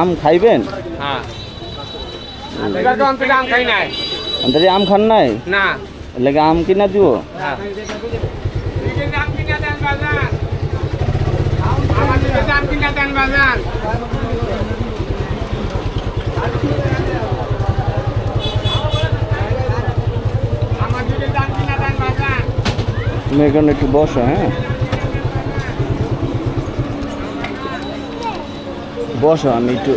আম খাইবেন? হ্যাঁ। আম খান নাই? না। লেগে আম কিনা দিব? হ্যাঁ। তুমি এখানে একটু বসো হ্যাঁ? বসো আমি একটু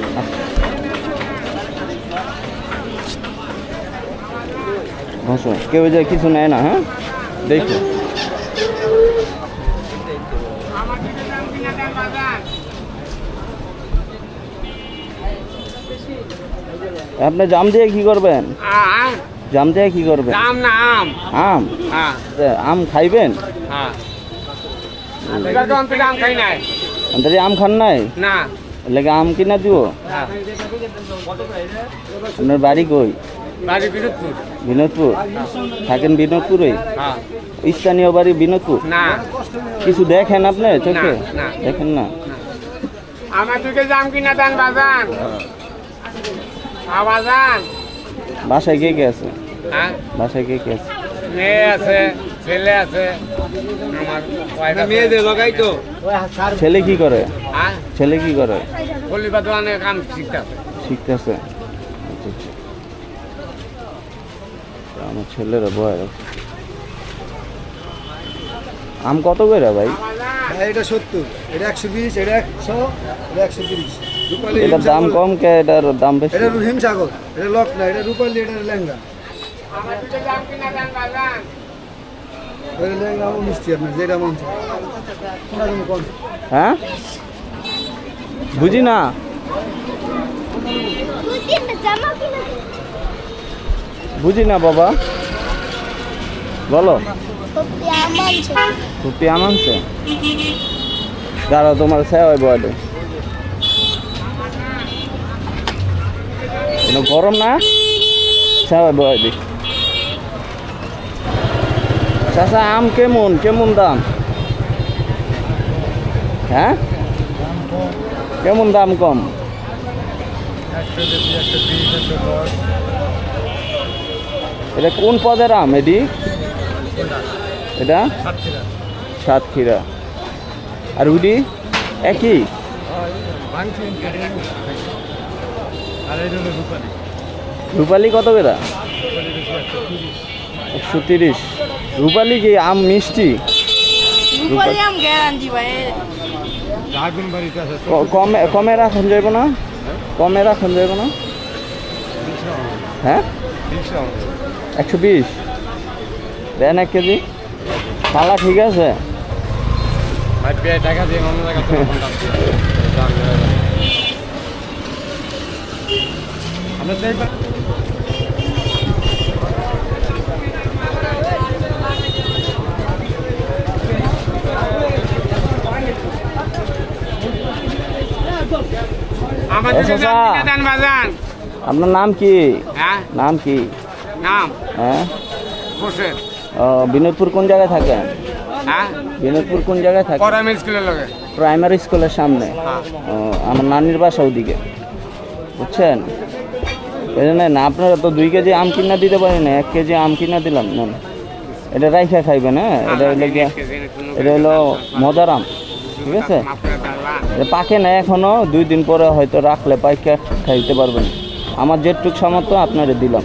বসো। কেউ যে কিছু নেয় না হ্যাঁ? দেখো। আম আপনি জাম দিয়ে কি করবেন? জাম দিয়ে কি করবেন? দাম না আম। আম? হ্যাঁ। আম খাইবেন? হ্যাঁ। আম খাই নাই? আম খান নাই? না। লেগে আম কিনা দিব? হ্যাঁ। আপনার বাড়ি কই? বিনোদপুর। থাকেন বিনোদপুরে? হ্যাঁ। স্থানীয় বাড়ি বিনোদপুর? কিছু দেখেন আপনি চোখে। দেখেন না? আমার দিকে জাম কিনা দেন বাজান। হ্যাঁ বাজান বাসায় কে কে আছে? হ্যাঁ। বাসায় কে কে আছে? মেয়ে আছে ছেলে আছে। আমার মেয়েদের লগাই তো। ছেলে কি করে? হ্যাঁ? ছেলে কি করে? কলিবা দোকানে শিখতেছে শিখতেছে? আচ্ছা আচ্ছা। আমার ছেলেরা বয় আম কত করে ভাই? এটা সত্তর। এটা একশো বিশ এটা একশো এটা একশো তিরিশ। রূপালি এটার দাম কম কে? এটার দাম বেশি? এটা হিমসাগর। এটা লকনা এটা রূপালি এটা লেহেঙ্গা হ্যাঁ? বুঝি না। বুঝি না বাবা। বলো। টুপি আনছে? দাঁড়াও, তোমার বয়লে কোনো গরম না? সেওয়াই বয় দি চাষা আম কেমন? কেমন দাম? হ্যাঁ? কেমন দাম কম? এটা কোন পদের আম এটি এটা? সাতক্ষীরা। আর উডি? একই? রূপালি কত বেড়া একশো তিরিশ। রূপালি কি আম মিষ্টি? রূপালি আম গ্যারান্টি ভাই। কমে কমে রাখুন যাইব না? কমে রাখুন যাইব না? হ্যাঁ? একশো বিশ। দেন এক কেজি। পালা ঠিক আছে। আমরা আপনার নাম কি? হ্যাঁ? নাম কি? নাম? হ্যাঁ? বিনোদপুর কোন জায়গায় থাকেন? হ্যাঁ? বিনোদপুর কোন জায়গায় স্কুলের লগে। প্রাইমারি স্কুলের সামনে। আমার নানির বাসা ওদিকে। বুঝছেন? এই জন্য না আপনারা তো দুই কেজি আম কিনা দিতে পারি না এক কেজি আম কিনা দিলাম না এটা রাইখা খাইবেন হ্যাঁ? এটা হলো গিয়ে এটা হলো মজার আম। ঠিক আছে? পাকে না এখনও দুই দিন পরে হয়তো রাখলে পাইকা খাইতে পারবেন আমার যেটুক সামর্থ্য আপনারে দিলাম।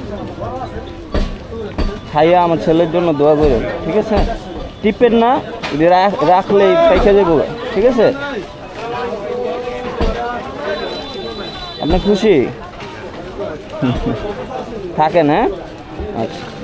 খাইয়া আমার ছেলের জন্য দোয়া করে ঠিক আছে? টিপের না রাখলেই পাইকা যাব ঠিক আছে? আপনি খুশি? থাকেন হ্যাঁ? আচ্ছা।